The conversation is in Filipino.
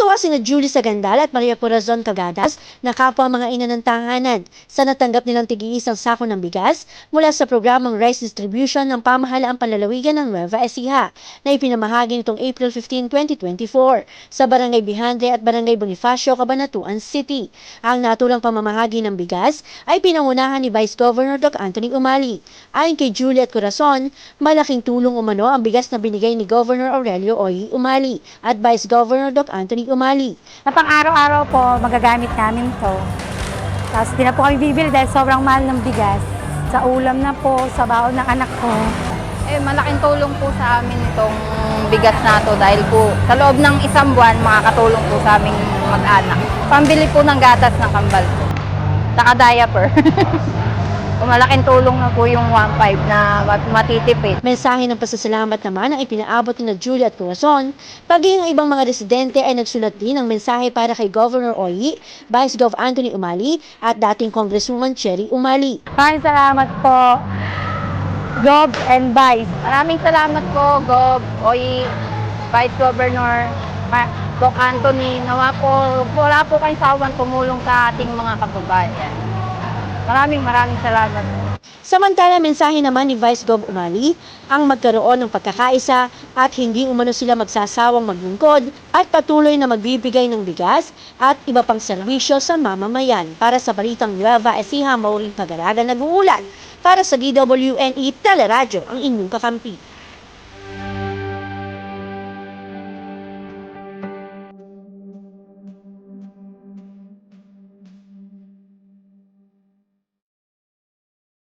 Tuwang-tuwa sina Julie Sagandal at Maria Corazon Cagadas na kapwa mga ina ng tahanan sa natanggap nilang tig-iisang sako ng bigas mula sa programang Rice Distribution ng pamahalaang panlalawigan ng Nueva Ecija na ipinamahagi nitong April 15, 2024 sa Barangay Bihande at Barangay Bonifacio, Cabanatuan City. Ang natulang pamamahagi ng bigas ay pinangunahan ni Vice Governor Doc Anthony Umali. Ayon kay Juliet Corazon, malaking tulong umano ang bigas na binigay ni Governor Aurelio Oy Umali at Vice Governor Doc Anthony Umali. Na pang araw-araw po, magagamit namin to. Tapos di na po kami bibili dahil sobrang mahal ng bigas. Sa ulam na po, sa baon ng anak ko. Eh, malaking tulong po sa amin itong bigas na to dahil po sa loob ng isang buwan makakatulong po sa aming mag-anak. Pambili po ng gatas ng kambal po. Saka diaper. Malaking tulong na po yung 1.5 na mat- matitipid. Mensahe ng pasasalamat naman ang ipinaabot ni na Julia at Corazon, paging ang ibang mga residente ay nagsulat din ng mensahe para kay Governor Oyi, Vice Gov Anthony Umali at dating Congresswoman Cherry Umali. Maraming salamat po, Gob and Vice. Maraming salamat po, Gob, Oy, Vice Governor, Ma- Doc Anthony. Nawa po, wala po kayong sawang tumulong sa ating mga kababayan. Maraming maraming salamat. Samantala, mensahe naman ni Vice Gov Umali ang magkaroon ng pagkakaisa at hindi umano sila magsasawang maglungkod at patuloy na magbibigay ng bigas at iba pang serbisyo sa mamamayan. Para sa Balitang Nueva Ecija, Maureen Pagaraga nag-uulat para sa DWNE Teleradyo, ang inyong kakampi.